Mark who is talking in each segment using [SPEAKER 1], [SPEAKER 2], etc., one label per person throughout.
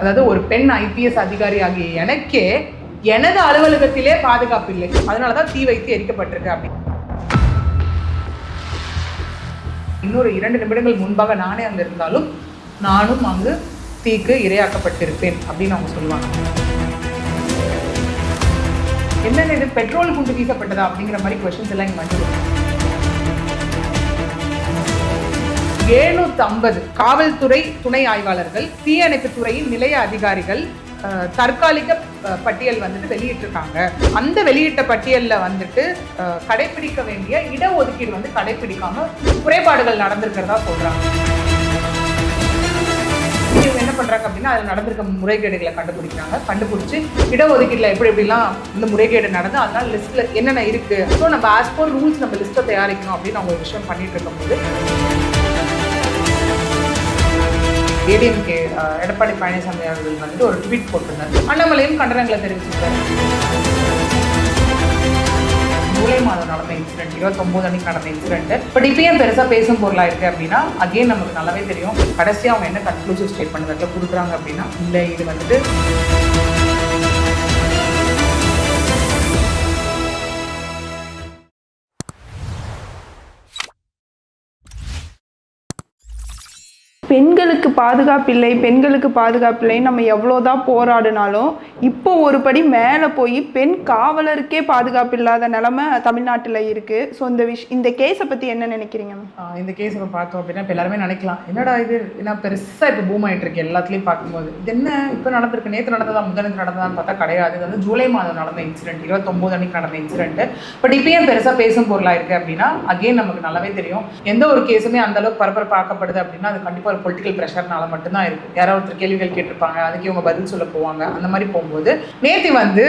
[SPEAKER 1] அதாவது ஒரு பெண் ஐபிஎஸ் அதிகாரி ஆகிய எனக்கே எனது அலுவலகத்திலே பாதுகாப்பு இல்லை. அதனால தான் தீ வைத்து எரிக்கப்பட்டிருக்கு அப்படி இன்னொரு இரண்டு நிமிடங்கள் முன்பாக நானே அங்கே இருந்தாலும் நானும் அங்கு தீக்கு இரையாக்கப்பட்டிருப்பேன் அப்படின்னு அவங்க சொல்லுவாங்க. என்னென்ன இது? பெட்ரோல் குண்டு வீசப்பட்டதா அப்படிங்கிற மாதிரி கொஷின்ஸ் எல்லாம் இங்கே வந்து எழுநூத்தி ஐம்பது காவல்துறை துணை ஆய்வாளர்கள் தீயணைப்பு துறையின் நிலைய அதிகாரிகள் தற்காலிக பட்டியல் வந்துட்டு வெளியிட்டிருக்காங்க. அந்த வெளியிட்ட பட்டியலில் வந்துட்டு கடைபிடிக்க வேண்டிய இடஒதுக்கீடு வந்து கடைபிடிக்காம குறைபாடுகள் நடந்திருக்கிறதா சொல்றாங்க. இவங்க என்ன பண்ணுறாங்க அப்படின்னா அதில் நடந்திருக்க முறைகேடுகளை கண்டுபிடிக்கிறாங்க. கண்டுபிடிச்சி இடஒதுக்கீட்டில் எப்படி எப்படிலாம் இந்த முறைகேடு நடந்து அதனால லிஸ்ட்டில் என்னென்ன இருக்குது ஸோ நம்ம ஆஸ் ரூல்ஸ் நம்ம லிஸ்ட்டை தயாரிக்கணும் அப்படின்னு அவங்க ஒரு விஷயம் பண்ணிட்டு இருக்கும்போது ஏடிஎம்கே எடப்பாடி பழனிசாமி அவர்கள் வந்துட்டு ஒரு ட்வீட் போட்டிருந்தார். அண்ணாமலையும் கண்டனங்களை தெரிவிச்சிருக்காரு. ஜூலை மாதம் நடந்த இன்சிடென்ட் இருபத்தொம்போது அன்னைக்கு நடந்த இன்சிடென்ட் பட் இப்போ ஏன் பெருசாக பேசும் பொருளாக இருக்குது அப்படின்னா அகைன் நமக்கு நல்லாவே தெரியும். கடைசியாக அவங்க என்ன கன்க்ளூசிவ் ஸ்டேட்மெண்ட் கொடுக்குறாங்க அப்படின்னா இல்லை இது வந்துட்டு
[SPEAKER 2] பெண்களுக்கு பாதுகாப்பில்லை பெண்களுக்கு பாதுகாப்பில்லை நம்ம எவ்வளோதான் போராடினாலும் இப்போ ஒரு படி மேலே போய் பெண் காவலருக்கே பாதுகாப்பு இல்லாத நிலமை தமிழ்நாட்டில் இருக்குது ஸோ இந்த விஷ் இந்த கேஸை பற்றி என்ன நினைக்கிறீங்க மேம்
[SPEAKER 1] இந்த கேஸ் இப்போ பார்த்தோம் அப்படின்னா இப்போ எல்லாருமே நினைக்கலாம். என்னடா இது? என்ன பெருசாக இப்போ பூம் ஆயிட்டு இருக்கு எல்லாத்துலேயும் பார்க்கும்போது. இது என்ன இப்போ நடந்திருக்கு? நேற்று நடந்ததா? முதலத்து நடந்ததான்னு பார்த்தா கிடையாது. இது வந்து ஜூலை மாதம் நடந்த இன்சிடென்ட் இருபத்தொம்போது அன்னைக்கு நடந்த இன்சிடென்ட் பட் இப்போ ஏன் பெருசாக பேசும் பொருளாக இருக்குது அப்படின்னா அகெயின் நமக்கு நல்லாவே தெரியும். எந்த ஒரு கேஸுமே அந்த அளவுக்கு பரபரப்பாக்கப்படுது அப்படின்னா அது கண்டிப்பாக ஒரு பொலிட்டிக்கல் ப்ரெஷர்னால மட்டும்தான் இருக்கும். யாராவது ஒருத்தர் கேள்விகள் கேட்டிருப்பாங்க அதுக்கு இவங்க பதில் சொல்ல போவாங்க. அந்த மாதிரி போகும்போது நேற்று வந்து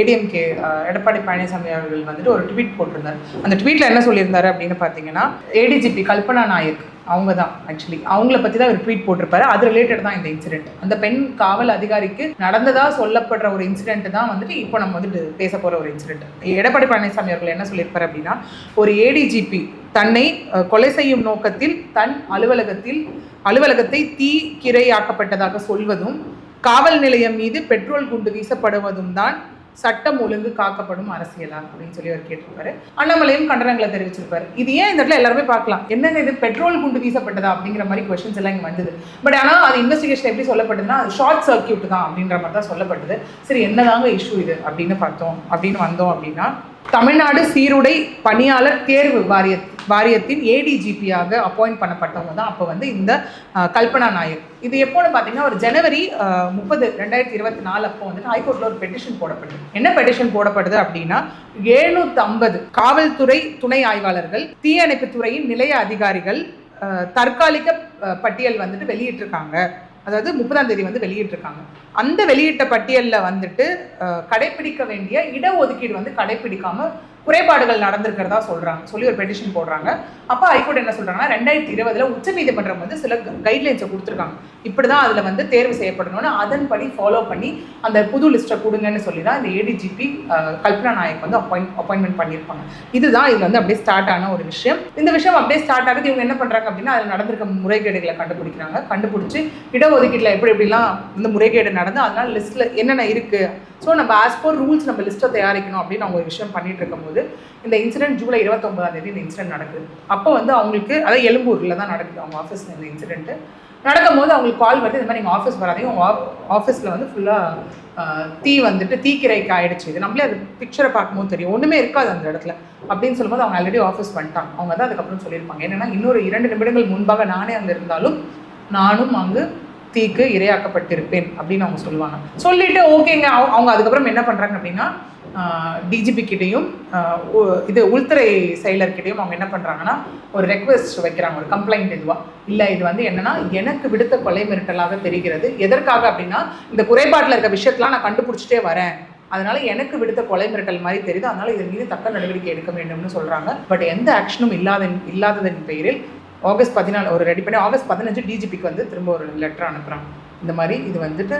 [SPEAKER 1] ஏடிஎம்கே எடப்பாடி பழனிசாமி அவர்கள் வந்துட்டு ஒரு ட்வீட் போட்டிருந்தார். அந்த ட்வீட்டில் என்ன சொல்லியிருந்தாரு அப்படின்னு பார்த்தீங்கன்னா ஏடிஜிபி கல்பனா நாயக் அவங்க தான் ஆக்சுவலி அவங்கள பற்றி தான் ஒரு ட்வீட் போட்டிருப்பாரு. அது ரிலேட்டட் தான் இந்த இன்சிடென்ட் அந்த பெண் காவல் அதிகாரிக்கு நடந்ததாக சொல்லப்படுற ஒரு இன்சிடென்ட் தான் வந்துட்டு இப்போ நம்ம வந்துட்டு பேச போகிற ஒரு இன்சிடென்ட் எடப்பாடி பழனிசாமி அவர்கள் என்ன சொல்லியிருப்பார் அப்படின்னா ஒரு ஏடிஜிபி தன்னை கொலை செய்யும் நோக்கத்தில் தன் அலுவலகத்தில் அலுவலகத்தை தீ கிரையாக்கப்பட்டதாக சொல்வதும் காவல் நிலையம் மீது பெட்ரோல் குண்டு வீசப்படுவதும் தான் சட்டம் ஒழுங்கு காக்கப்படும் அரசியலா அப்படின்னு சொல்லி அவர் கேட்டிருப்பாரு. அண்ணாமலையும் கண்டனங்களை தெரிவிச்சிருப்பாரு. இது ஏன் இந்த இடத்துல எல்லாருமே பார்க்கலாம்? என்னங்க இது பெட்ரோல் குண்டு வீசப்பட்டதா அப்படிங்கிற மாதிரி கொஸ்டின்ஸ் எல்லாம் இங்கே வந்தது. பட் ஆனால் அது இன்வெஸ்டிகேஷன் எப்படி சொல்லப்பட்டதுன்னா ஷார்ட் சர்க்கியூட் தான் அப்படின்ற மாதிரி தான் சொல்லப்பட்டது. சரி என்னதாங்க இஷ்யூ இது அப்படின்னு பார்த்தோம். அப்படின்னு வந்தோம் அப்படின்னா தமிழ்நாடு சீருடை பணியாளர் தேர்வு வாரிய வாரியத்தின் ஏடிஜிபியாக அப்பாயிண்ட் பண்ணப்பட்டவங்க தான் அப்போ வந்து இந்த கல்பனா நாயர். இது எப்போன்னு பார்த்தீங்கன்னா ஒரு ஜனவரி முப்பது ரெண்டாயிரத்தி இருபத்தி நாலு அப்போ வந்துட்டு ஹைகோர்ட்டில் ஒரு பெட்டிஷன் போடப்படுது. என்ன பெட்டிஷன் போடப்படுது அப்படின்னா எழுநூத்தி ஐம்பது காவல்துறை துணை ஆய்வாளர்கள் தீயணைப்பு துறையின் நிலைய அதிகாரிகள் தற்காலிக பட்டியல் வந்துட்டு வெளியிட்டிருக்காங்க. அதாவது முப்பதாம் தேதி வந்து வெளியிட்டிருக்காங்க. அந்த வெளியிட்ட பட்டியலில் வந்துட்டு கடைபிடிக்க வேண்டிய இடஒதுக்கீடு வந்து கடைபிடிக்காம குறைபாடுகள் நடந்திருக்கிறதா சொல்றாங்க. சொல்லி ஒரு பெட்டிஷன் போடுறாங்க. அப்போ ஹைகோர்ட் என்ன சொல்றாங்கன்னா ரெண்டாயிரத்தி இருபதுல உச்சநீதிமன்றம் வந்து சில கைட்லைன்ஸை கொடுத்துருக்காங்க. இப்படிதான் அதுல வந்து தேர்வு செய்யப்படணும்னு அதன்படி ஃபாலோ பண்ணி அந்த புது லிஸ்ட்டை கொடுங்கன்னு சொல்லி தான் இந்த ஏடிஜிபி கல்பனா நாயக் வந்து அப்பாயின் அப்பாயின்மெண்ட் பண்ணியிருப்பாங்க. இதுதான் இது வந்து அப்படியே ஸ்டார்ட் ஆன ஒரு விஷயம். இந்த விஷயம் அப்படியே ஸ்டார்ட் ஆகுது. இவங்க என்ன பண்றாங்க அப்படின்னா அதில் நடந்திருக்க முறைகேடுகளை கண்டுபிடிக்கிறாங்க. கண்டுபிடிச்சு இடஒதுக்கீட்டில் எப்படி எப்படிலாம் இந்த முறைகேடு நடந்து அதனால லிஸ்ட்ல என்னென்ன இருக்கு? ஸோ நம்ம ஆஸ் பர் ரூல்ஸ் நம்ம லிஸ்ட்டை தயாரிக்கணும் அப்படின்னு அவங்க ஒரு விஷயம் பண்ணிட்டு இருக்கும்போது இந்த இன்சிடென்ட் ஜூலை இருபத்தொம்பதாம் தேதி இந்த இன்சிடென்ட் நடக்குது. அப்போ வந்து அவங்களுக்கு அதாவது எழும்பூரில் தான் நடக்குது அவங்க ஆஃபீஸில் இந்த இன்சிடென்ட் நடக்கும்போது அவங்களுக்கு கால் வருது இந்த மாதிரி நீங்கள் ஆஃபீஸ் வராதையும் உங்கள் ஆஃபீஸில் வந்து ஃபுல்லாக தீ வந்துட்டு தீக்கிரைக்கு ஆயிடுச்சு. இது நம்மளே அது பிக்சரை பார்க்கும்போது தெரியும். ஒன்றுமே இருக்காது அந்த இடத்துல. அப்படின்னு சொல்லும்போது அவங்க ஆல்ரெடி ஆஃபீஸ் பண்ணிட்டாங்க அவங்க தான் அதுக்கப்புறம் சொல்லியிருப்பாங்க. என்னென்னா இன்னொரு இரண்டு நிமிடங்கள் முன்பாக நானே அங்கே இருந்தாலும் நானும் அங்கு தீக்கு இரையாக்கப்பட்டிருப்பேன் அப்படின்னு அவங்க சொல்லுவாங்க. சொல்லிட்டு ஓகேங்க. அவங்க அவங்க அதுக்கப்புறம் என்ன பண்ணுறாங்க அப்படின்னா டிஜிபி கிட்டேயும் உ- இது உள்துறை செயலர்கிட்டையும் அவங்க என்ன பண்ணுறாங்கன்னா ஒரு ரெக்வெஸ்ட் வைக்கிறாங்க ஒரு கம்ப்ளைண்ட் இதுவாக இல்லை இது வந்து என்னன்னா எனக்கு விடுத்த கொலை மிரட்டலாக தெரிகிறது. எதற்காக அப்படின்னா இந்த குறைபாட்டில் இருக்க விஷயத்தெலாம் நான் கண்டுபிடிச்சிட்டே வரேன். அதனால எனக்கு விடுத்த கொலை மிரட்டல் மாதிரி தெரியுது. அதனால இதன் மீது தக்க நடவடிக்கை எடுக்க வேண்டும்னு சொல்கிறாங்க பட் எந்த ஆக்ஷனும் இல்லாத இல்லாததன் பெயரில் ஆகஸ்ட் பதினாலு ஒரு ரெடி பண்ணி ஆகஸ்ட் பதினஞ்சு டிஜிபிக்கு வந்து திரும்ப ஒரு லெட்டர் அனுப்புகிறாங்க இந்த மாதிரி இது வந்துட்டு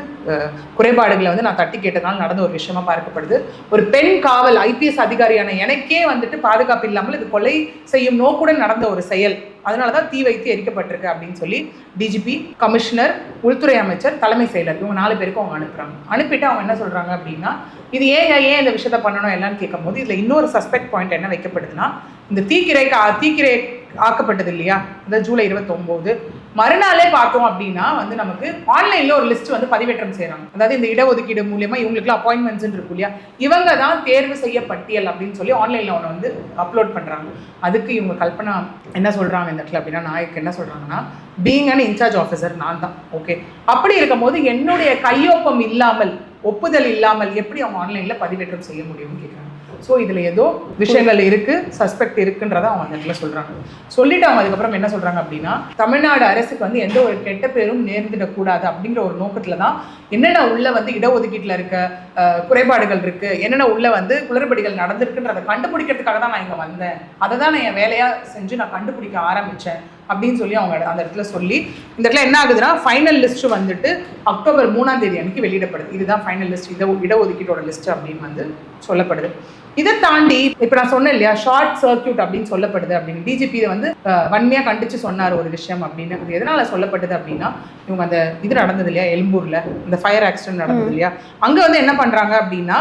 [SPEAKER 1] குறைபாடுகளை வந்து நான் தட்டி கேட்டதுனால நடந்த ஒரு விஷயமா பார்க்கப்படுது. ஒரு பெண் காவல் ஐபிஎஸ் அதிகாரியான எனக்கே வந்துட்டு பாதுகாப்பு இல்லாமல் இது கொலை செய்யும் நோக்குடன் நடந்த ஒரு செயல். அதனால தான் தீ வைத்து எரிக்கப்பட்டிருக்கு அப்படின்னு சொல்லி டிஜிபி கமிஷனர் உள்துறை அமைச்சர் தலைமை செயலர் இவங்க நாலு பேருக்கும் அவங்க அனுப்புகிறாங்க அனுப்பிட்டு அவங்க என்ன சொல்கிறாங்க அப்படின்னா இது ஏன் ஏன் இந்த விஷயத்த பண்ணணும் எல்லாம் கேட்கும்போது இதில் இன்னொரு சஸ்பெக்ட் பாயிண்ட் என்ன வைக்கப்படுதுன்னா இந்த தீக்கிரைக்கு தீக்கிரை ஆக்கப்பட்டது இல்லையா? அதாவது ஜூலை இருபத்தொம்போது மறுநாளே பார்த்தோம் அப்படின்னா வந்து நமக்கு ஆன்லைன்ல ஒரு லிஸ்ட் வந்து பதிவேற்றம் செய்கிறாங்க அதாவது இந்த இடஒதுக்கீடு மூலியமா இவங்களுக்குலாம் அப்பாயின்மெண்ட்ஸ் இருக்கும் இல்லையா? இவங்க தான் தேர்வு செய்ய பட்டியல் அப்படின்னு சொல்லி ஆன்லைன்ல ஒன்று வந்து அப்லோட் பண்றாங்க. அதுக்கு இவங்க கல்பனா என்ன சொல்றாங்க இந்த இடத்துல அப்படின்னா நாயக்கு என்ன சொல்றாங்கன்னா பீங் அண்ட் இன்சார்ஜ் ஆஃபீஸர் நான் தான். ஓகே அப்படி இருக்கும்போது என்னுடைய கையொப்பம் இல்லாமல் ஒப்புதல் இல்லாமல் எப்படி அவங்க ஆன்லைன்ல பதிவேற்றம் செய்ய முடியும்னு கேட்குறாங்க ஸோ இதில் ஏதோ விஷயங்கள் இருக்குது சஸ்பெக்ட் இருக்குன்றதை அவங்க அந்த இடத்துல சொல்கிறாங்க சொல்லிட்டு அவங்க அதுக்கப்புறம் என்ன சொல்கிறாங்க அப்படின்னா தமிழ்நாடு அரசுக்கு வந்து எந்த ஒரு கெட்ட பேரும் நேர்ந்திடக்கூடாது அப்படிங்கிற ஒரு நோக்கத்தில் தான் என்னென்ன உள்ள வந்து இடஒதுக்கீட்டில் இருக்க குறைபாடுகள் இருக்குது என்னென்ன உள்ள வந்து குளறுபடிகள் நடந்திருக்குன்றதை கண்டுபிடிக்கிறதுக்காக தான் நான் இங்கே வந்தேன். அதை தான் நான் என் வேலையாக செஞ்சு நான் கண்டுபிடிக்க ஆரம்பித்தேன் அப்படின்னு சொல்லி அவங்க அந்த இடத்துல சொல்லி இந்த இடத்துல என்ன ஆகுதுன்னா ஃபைனல் லிஸ்ட் வந்துட்டு அக்டோபர் மூணாம் தேதி அன்னைக்கு வெளியிடப்படுது. இதுதான் ஃபைனல் லிஸ்ட் இட இடஒதுக்கீட்டோட லிஸ்ட் அப்படின்னு வந்து சொல்லப்படுது. இதை தாண்டி இப்போ நான் சொன்னேன் இல்லையா ஷார்ட் சர்க்கியூட் அப்படின்னு சொல்லப்படுது அப்படின்னு. டிஜிபி வந்து வன்மையாக கண்டிச்சு சொன்னார் ஒரு விஷயம் அப்படின்னு. அது எதனால சொல்லப்படுது அப்படின்னா இவங்க அந்த இது நடந்தது இல்லையா எலும்பூரில் இந்த ஃபயர் ஆக்சிடென்ட் நடந்தது இல்லையா? அங்க வந்து என்ன பண்றாங்க அப்படின்னா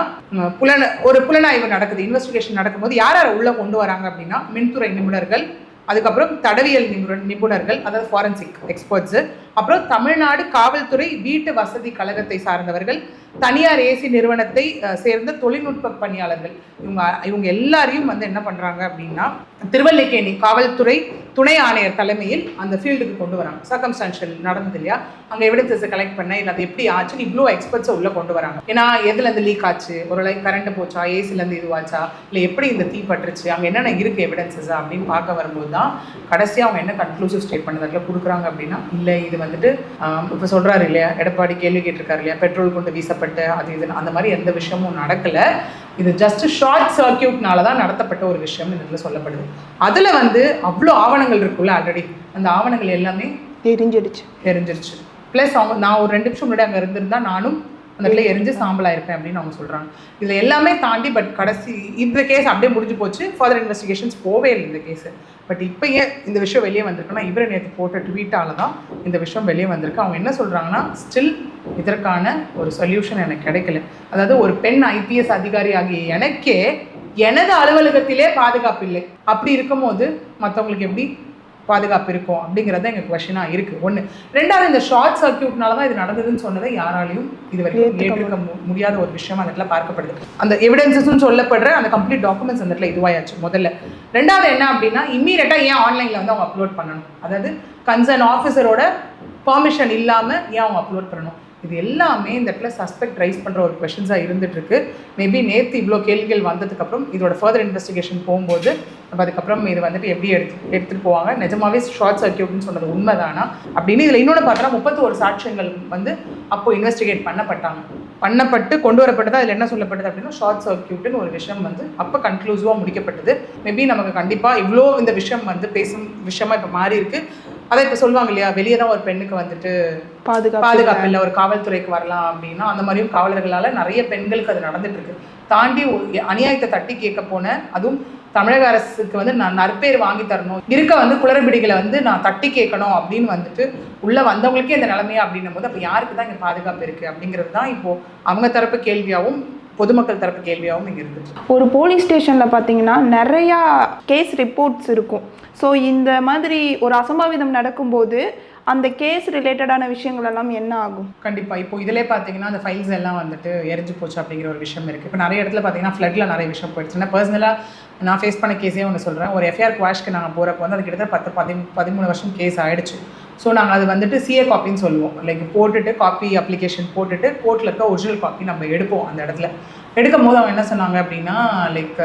[SPEAKER 1] புலன ஒரு புலனாய்வு நடக்குது. இன்வெஸ்டிகேஷன் நடக்கும்போது யார் யார் உள்ள கொண்டு வராங்க அப்படின்னா மின்துறை நிபுணர்கள் அதுக்கப்புறம் தடவியல் நிபுணர் நிபுணர்கள் அதாவது ஃபாரன்சிக் எக்ஸ்பர்ட்ஸு அப்புறம் தமிழ்நாடு காவல்துறை வீட்டு வசதி கழகத்தை சார்ந்தவர்கள் தனியார் ஏசி நிறுவனத்தை சேர்ந்த தொழில்நுட்ப பணியாளர்கள். இவங்க இவங்க எல்லாரையும் வந்து என்ன பண்றாங்க அப்படின்னா திருவல்லிக்கேணி காவல்துறை துணை ஆணையர் தலைமையில் அந்த ஃபீல்டுக்கு கொண்டு வராங்க. சர்க்கம்ஸ்டான்ஷியல் நடந்தது இல்லையா? அங்கே எவிடன்சஸை கலெக்ட் பண்ண இல்லை அது எப்படி ஆச்சுன்னு இவ்வளோ எக்ஸ்பர்ட்ஸை உள்ளே கொண்டு வராங்க. ஏன்னா எதுலேருந்து லீக் ஆச்சு? ஒரு லைக் கரண்ட் போச்சா ஏசிலேருந்து இதுவாச்சா? இல்லை எப்படி இந்த தீ பட்டுருச்சு? அங்கே என்னென்ன இருக்கு எவிடன்சஸ் அப்படின்னு பார்க்க வரும்போது தான் கடைசியாக அவங்க என்ன கன்க்ளூசிவ் ஸ்டேட் பண்ணதில் கொடுக்குறாங்க அப்படின்னா இல்லை இது வந்துட்டு இப்போ சொல்கிறாரு இல்லையா? எடப்பாடி கேள்வி கேட்டிருக்காரு இல்லையா? பெட்ரோல் கொண்டு வீசப்பட்டு அது இது அந்த மாதிரி எந்த விஷயமும் நடக்கலை. இது ஜஸ்ட் ஷார்ட் சர்க்கியூட்னால தான் நடத்தப்பட்ட ஒரு விஷயம் இடத்துல சொல்லப்படுது. அதுல வந்து அவ்வளோ ஆவணங்கள் இருக்குல்ல ஆல்ரெடி அந்த ஆவணங்கள் எல்லாமே
[SPEAKER 2] எரிஞ்சிடுச்சு
[SPEAKER 1] எரிஞ்சிருச்சு ப்ளஸ் அவங்க நான் ஒரு ரெண்டு நிமிஷம் முன்னாடி அங்கே இருந்திருந்தா நானும் அந்த இடத்துல எரிஞ்சு சாம்பலாக இருப்பேன் அப்படின்னு அவங்க சொல்கிறாங்க இதில் எல்லாமே தாண்டி பட் கடைசி இந்த கேஸ் அப்படியே முடிஞ்சு போச்சு. ஃபர்தர் இன்வெஸ்டிகேஷன்ஸ் போவே இல்லை இந்த கேஸு பட் இப்போ ஏன் இந்த விஷயம் வெளியே வந்திருக்குன்னா இவரை நேற்று போட்ட ட்வீட்டால் தான் இந்த விஷயம் வெளியே வந்திருக்கு. அவங்க என்ன சொல்கிறாங்கன்னா ஸ்டில் இதற்கான ஒரு சொல்யூஷன் எனக்கு கிடைக்கல. அதாவது ஒரு பெண் ஐபிஎஸ் அதிகாரி ஆகிய எனக்கே எனது அலுவலகத்திலே பாதுகாப்பு இல்லை. அப்படி இருக்கும்போது மற்றவங்களுக்கு எப்படி? பாதுகாப்பு இருக்கும் அப்படிங்கிறது எங்கள் கொஷனாக இருக்குது ஒன்று ரெண்டாவது இந்த ஷார்ட் சர்க்கியூட்னால தான் இது நடந்ததுன்னு சொன்னதை யாராலையும் இது வரைக்கும் ஏற்றுக்க முடியாத ஒரு விஷயம் அந்த இடத்துல பார்க்கப்படுது. அந்த எவிடன்சஸ்னு சொல்லப்படுற அந்த கம்ப்ளீட் டாக்குமெண்ட்ஸ் அந்த இடத்துல இதுவாயாச்சு முதல்ல. ரெண்டாவது என்ன அப்படின்னா இம்மீடியட்டாக ஏன் ஆன்லைனில் வந்து அவங்க அப்லோட் பண்ணணும்? அதாவது கன்சர்ன் ஆஃபீஸரோட பெர்மிஷன் இல்லாமல் ஏன் அவங்க அப்லோட் பண்ணணும்? இது எல்லாமே இந்த இடத்துல சஸ்பெக்ட் ரைஸ் பண்ணுற ஒரு கொஷின்ஸாக இருந்துகிட்ருக்கு மேபி நேற்று இவ்வளோ கேள்விகள் வந்ததுக்கப்புறம் இதோட ஃபர்தர் இன்வெஸ்டிகேஷன் போகும்போது நம்ம அதுக்கப்புறம் இது வந்துட்டு எப்படி எடுத்து எடுத்துகிட்டு போவாங்க. நிஜமாவே ஷார்ட் சர்க்கியூட்னு சொன்னது உண்மைதானா? அப்படின்னு இதில் இன்னொன்று பார்த்தா முப்பத்தோரு சாட்சியங்கள் வந்து அப்போ இன்வெஸ்டிகேட் பண்ணப்பட்டாங்க. பண்ணப்பட்டு கொண்டு வரப்பட்டது அதில் என்ன சொல்லப்பட்டது அப்படின்னா ஷார்ட் சர்க்கியூட்னு ஒரு விஷயம் வந்து அப்போ கன்க்ளூசிவாக முடிக்கப்பட்டது. மேபி நமக்கு கண்டிப்பாக இவ்வளோ இந்த விஷயம் வந்து பேசும் விஷயமா இப்போ மாறி இருக்குது அதை இப்போ சொல்லுவாங்க இல்லையா? வெளியே தான் ஒரு பெண்ணுக்கு வந்துட்டு
[SPEAKER 2] பாதுகாப்பு
[SPEAKER 1] பாதுகாப்பு இல்லை. ஒரு காவல்துறைக்கு வரலாம் அப்படின்னா அந்த மாதிரியும் காவலர்களால நிறைய பெண்களுக்கு அது நடந்துட்டு இருக்கு தாண்டி அநியாயத்தை தட்டி கேட்க போன அதுவும் தமிழக அரசுக்கு வந்து நான் நற்பேர் வாங்கி தரணும். இருக்க வந்து குளறுபடிகளை வந்து நான் தட்டி கேட்கணும் அப்படின்னு வந்துட்டு உள்ள வந்தவங்களுக்கே இந்த நிலைமையா அப்படின்னும் போது அப்போ யாருக்கு தான் இங்கே பாதுகாப்பு இருக்கு அப்படிங்கிறது தான் இப்போ அவங்க தரப்பு கேள்வியாகவும் பொதுமக்கள் தரப்பு கேள்வியாகவும் இங்கே இருந்துச்சு
[SPEAKER 2] ஒரு போலீஸ் ஸ்டேஷனில் பார்த்தீங்கன்னா நிறையா கேஸ் ரிப்போர்ட்ஸ் இருக்கும். ஸோ இந்த மாதிரி ஒரு அசம்பாவிதம் நடக்கும்போது அந்த கேஸ் ரிலேட்டடான விஷயங்கள் எல்லாம் என்ன ஆகும்?
[SPEAKER 1] கண்டிப்பாக இப்போ இதிலே பார்த்தீங்கன்னா அந்த ஃபைல்ஸ் எல்லாம் வந்துட்டு எரிஞ்சு போச்சு அப்படிங்கிற ஒரு விஷயம் இருக்குது இப்போ நிறைய இடத்துல பார்த்தீங்கன்னா ஃப்ளட்டில் நிறைய விஷயம் போயிடுச்சு. நான் பர்சனலாக நான் ஃபேஸ் பண்ண கேஸே ஒன்று சொல்கிறேன் ஒரு எஃப்ஐஆர் குவாஷ்க்கு நாங்கள் போகிறப்ப வந்து அது கிட்டத்தட்ட பத்து பதி பதிமூணு வருஷம் கேஸ் ஆயிடுச்சு. ஸோ நாங்கள் அது வந்துட்டு சிஏ காப்பின்னு சொல்லுவோம். லைக் போட்டுட்டு காப்பி அப்ளிகேஷன் போட்டுட்டு கோர்ட்டில் இருக்க ஒரிஜினல் காப்பி நம்ம எடுப்போம் அந்த இடத்துல. எடுக்கும் போது அவங்க என்ன சொன்னாங்க அப்படின்னா லைக்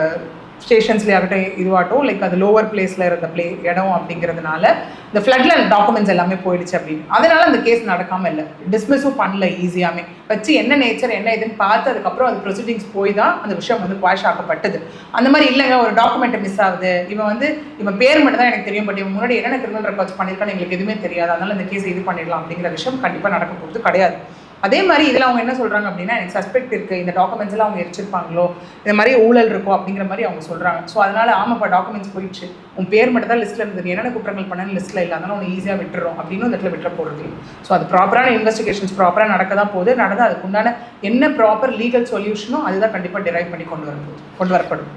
[SPEAKER 1] ஸ்டேஷன்ஸ்லேயாகட்டும் இதுவாகட்டும் லைக் அது லோவர் பிளேஸில் இருந்த பிளே இடம் அப்படிங்கிறதுனால இந்த ஃப்ளட்ல டாக்குமெண்ட்ஸ் எல்லாமே போயிடுச்சு அப்படின்னு. அதனால அந்த கேஸ் நடக்காமல் இல்லை. டிஸ்மிஸும் பண்ணல ஈஸியாகவே வச்சு என்ன நேச்சர் என்ன இதுன்னு பார்த்து அதுக்கப்புறம் அது ப்ரொசீடிங்ஸ் போய் தான் அந்த விஷயம் வந்து குவாஷ் ஆக்கப்பட்டது. அந்த மாதிரி இல்லைங்க ஒரு டாக்குமெண்ட் மிஸ் ஆகுது. இவன் வந்து இவன் பேர் மட்டும் தான் எனக்கு தெரியும் பட் இவன் முன்னாடி என்னென்ன கிரிமினல் ரெக்கார்ட்ஸ் பண்ணியிருக்கான்னு எங்களுக்கு எதுவுமே தெரியாது. அதனால இந்த கேஸ் இது பண்ணிடலாம் அப்படிங்கிற விஷயம் கண்டிப்பாக நடக்க போகிறது கிடையாது. அதே மாதிரி இதில் அவங்க என்ன சொல்கிறாங்க அப்படின்னா எனக்கு சஸ்பெக்ட் இருக்குது இந்த டாக்குமெண்ட்ஸ் எல்லாம் அவங்க எரிச்சிருப்பாங்களோ இந்த மாதிரி ஊழல் இருக்கும் அப்படிங்கிற மாதிரி அவங்க சொல்கிறாங்க ஸோ அதனால் ஆமாப்பா டாக்குமெண்ட்ஸ் போயிடுச்சு. உன் பேர் மட்டும் தான் லிஸ்ட்டில் இருந்தது. என்னென்ன குற்றங்கள் பண்ணனு லிஸ்ட்டில் இல்லை. அதனால் உன்னை ஈஸியாக விட்டுறோம் அப்படின்னு இந்த இடத்துல விட்டுற போகிறது ஸோ அது ப்ராப்பரான இன்வெஸ்டிகேஷன்ஸ் ப்ராப்பராக நடக்க தான் போகுது. நடந்தால் அதுக்குண்டான என்ன ப்ராப்பர் லீகல் சொல்யூஷனோ அதுதான் கண்டிப்பாக டிரைவ் பண்ணி கொண்டு வரப்போகுது கொண்டு வரப்படும்.